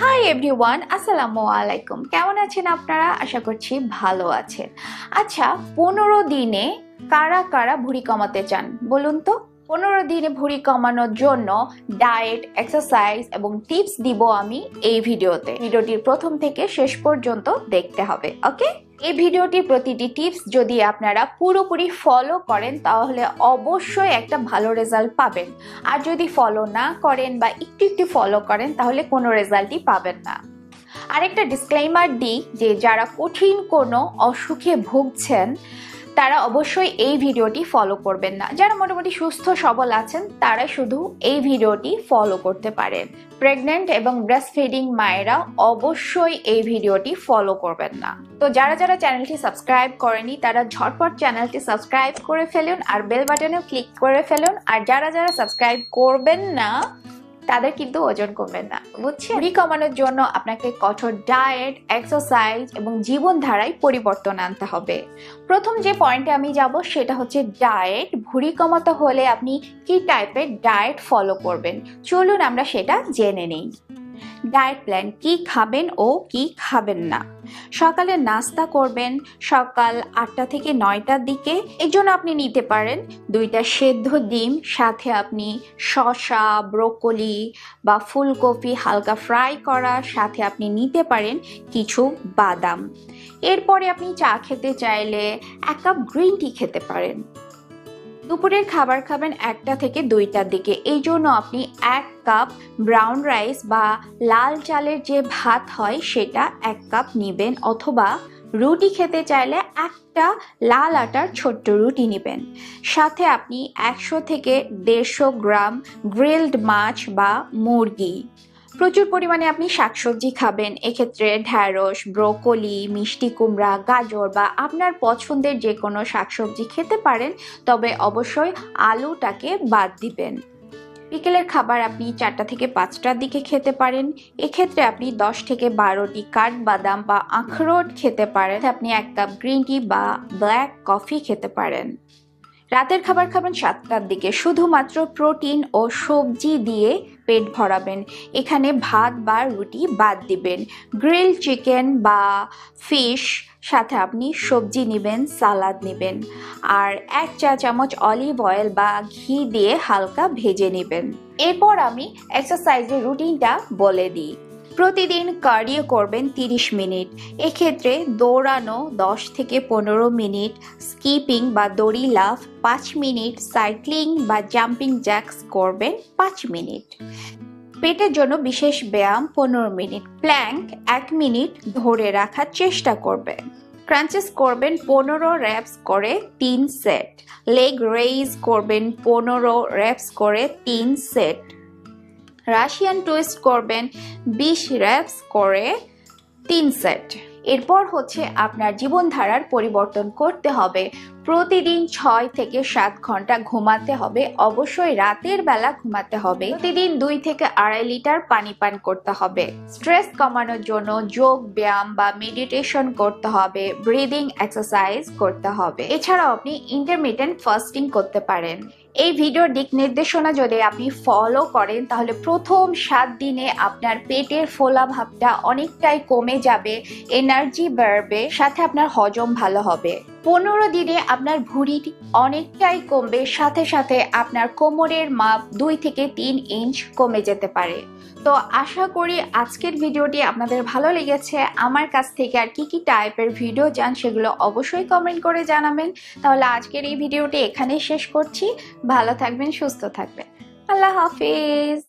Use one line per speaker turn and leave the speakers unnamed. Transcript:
Hi everyone আসসালামু আলাইকুম কেমন আছেন আপনারা? আশা করছি ভালো আছেন। আচ্ছা পনেরো দিনে কারা কারা ভুঁড়ি কমাতে চান? বলুন তো। পনেরো দিনে ভুঁড়ি কমানোর জন্য ডায়েট এক্সারসাইজ এবং টিপস দিব আমি এই ভিডিওতে। ভিডিওটির প্রথম থেকে শেষ পর্যন্ত দেখতে হবে ওকে এই ভিডিওটির প্রতিটি টিপস যদি আপনারা পুরোপুরি ফলো করেন, তাহলে অবশ্যই একটা ভালো রেজাল্ট পাবেন। আর যদি ফলো না করেন বা একটু একটু ফলো করেন, তাহলে কোনো রেজাল্টই পাবেন না। আরেকটা ডিসক্লেইমার দিই যে, যারা কঠিন কোনো অসুখে ভুগছেন তারা অবশ্যই এই ভিডিওটি ফলো করবেন না। যারা মোটামুটি সুস্থ, সবল আছেন, তারা শুধু এই ভিডিওটি ফলো করতে পারেন প্রেগনেন্ট এবং ব্রেস্ট ফিডিং মায়েরা অবশ্যই এই ভিডিওটি ফলো করবেন না। তো যারা যারা চ্যানেলটি সাবস্ক্রাইব করেনি, তারা ঝটপট চ্যানেলটি সাবস্ক্রাইব করে ফেলুন আর বেল বাটনেও ক্লিক করে ফেলুন। আর যারা যারা সাবস্ক্রাইব করবেন না তাদের কিন্তু ওজন কমবে না, বুঝছেন? ভুঁড়ি কমানোর জন্য আপনাকে কঠোর ডায়েট এক্সারসাইজ এবং জীবনধারায় পরিবর্তন আনতে হবে। প্রথম যে পয়েন্টে আমি যাব সেটা হচ্ছে ডায়েট ভুঁড়ি কমাতে হলে আপনি কি টাইপের ডায়েট ফলো করবেন? চলুন আমরা সেটা জেনে নিই। ডায়েট প্ল্যান, কি খাবেন ও কি খাবেন না। সকালে নাস্তা করবেন সকাল আটটা থেকে নয়টার দিকে। এর জন্য আপনি নিতে পারেন দুইটা সেদ্ধ ডিম, সাথে আপনি শসা, ব্রোকলি বা ফুলকপি হালকা ফ্রাই করা, সাথে আপনি নিতে পারেন কিছু বাদাম। এরপরে আপনি চা খেতে চাইলে এক কাপ গ্রিন টি খেতে পারেন। দুপুরের খাবার খাবেন একটা থেকে দুইটার দিকে। এই জন্য আপনি এক কাপ ব্রাউন রাইস বা লাল চালের যে ভাত হয়, সেটা এক কাপ নেবেন অথবা রুটি খেতে চাইলে একটা লাল আটার ছোট্ট রুটি নেবেন। সাথে আপনি একশো থেকে দেড়শো গ্রাম গ্রিলড মাছ বা মুরগি। প্রচুর পরিমাণে আপনি শাকসবজি খাবেন। এক্ষেত্রে ঢ্যাঁড়স, ব্রোকলি, মিষ্টি কুমড়া, গাজর বা আপনার পছন্দের যে কোনো শাকসবজি খেতে পারেন, তবে অবশ্যই আলুটাকে বাদ দিবেন। বিকেলের খাবার আপনি চারটা থেকে পাঁচটার দিকে খেতে পারেন। এক্ষেত্রে আপনি দশ থেকে বারোটি কাঠবাদাম বা আখরোট খেতে পারেন। আপনি এক কাপ গ্রিন টি বা ব্ল্যাক কফি খেতে পারেন। রাতের খাবার খাবেন সাতটার দিকে। শুধুমাত্র প্রোটিন ও সবজি দিয়ে পেট ভরাবেন। এখানে ভাত বা রুটি বাদ দিবেন। গ্রিল চিকেন বা ফিশ সাথে আপনি সবজি নেবেন, সালাদ নেবেন। আর এক চা চামচ অলিভ অয়েল বা ঘি দিয়ে হালকা ভেজে নেবেন। এরপর আমি এক্সারসাইজের রুটিনটা বলে দিই। প্রতিদিন কার্ডিও করবেন 30 মিনিট। এক্ষেত্রে দৌড়ানো 10 থেকে পনেরো মিনিট স্কিপিং বা দড়ি লাফ পাঁচ মিনিট সাইক্লিং বা জাম্পিং জ্যাক্স করবেন পাঁচ মিনিট। পেটের জন্য বিশেষ ব্যায়াম পনেরো মিনিট। প্ল্যাঙ্ক এক মিনিট ধরে রাখার চেষ্টা করবেন। ক্রাঞ্চেস করবেন পনেরো র্যাপস করে তিন সেট লেগ রেইজ করবেন পনেরো র্যাপস করে তিন সেট রাশিয়ান টুইস্ট করবেন, বিশ র্যাপস করে তিন সেট এরপর হচ্ছে আপনার জীবনধারার পরিবর্তন করতে হবে। প্রতিদিন ছয় থেকে সাত ঘণ্টা ঘুমাতে হবে। অবশ্যই রাতের বেলা ঘুমাতে হবে। প্রতিদিন দুই থেকে আড়াই লিটার পানি পান করতে হবে। স্ট্রেস কমানোর জন্য যোগ ব্যায়াম বা মেডিটেশন করতে হবে। ব্রিদিং এক্সারসাইজ করতে হবে। এছাড়াও আপনি ইন্টারমিডিয়েন্ট ফাস্টিং করতে পারেন। এই ভিডিওর দিক নির্দেশনা যদি আপনি ফলো করেন, তাহলে প্রথম সাত দিনে আপনার পেটের ফোলা ভাবটা অনেকটাই কমে যাবে এনার্জি বাড়বে, সাথে আপনার হজম ভালো হবে। পনেরো দিনে আপনার ভুঁড়ি অনেকটাই কমবে, সাথে সাথে আপনার কোমরের মাপ দুই থেকে তিন ইঞ্চ কমে যেতে পারে। তো আশা করি আজকের ভিডিওটি আপনাদের ভালো লেগেছে। আমার কাছ থেকে আর কি কি টাইপের ভিডিও চান সেগুলো অবশ্যই কমেন্ট করে জানাবেন। তাহলে আজকের এই ভিডিওটি এখানেই শেষ করছি। ভালো থাকবেন, সুস্থ থাকবেন। আল্লাহ হাফিজ।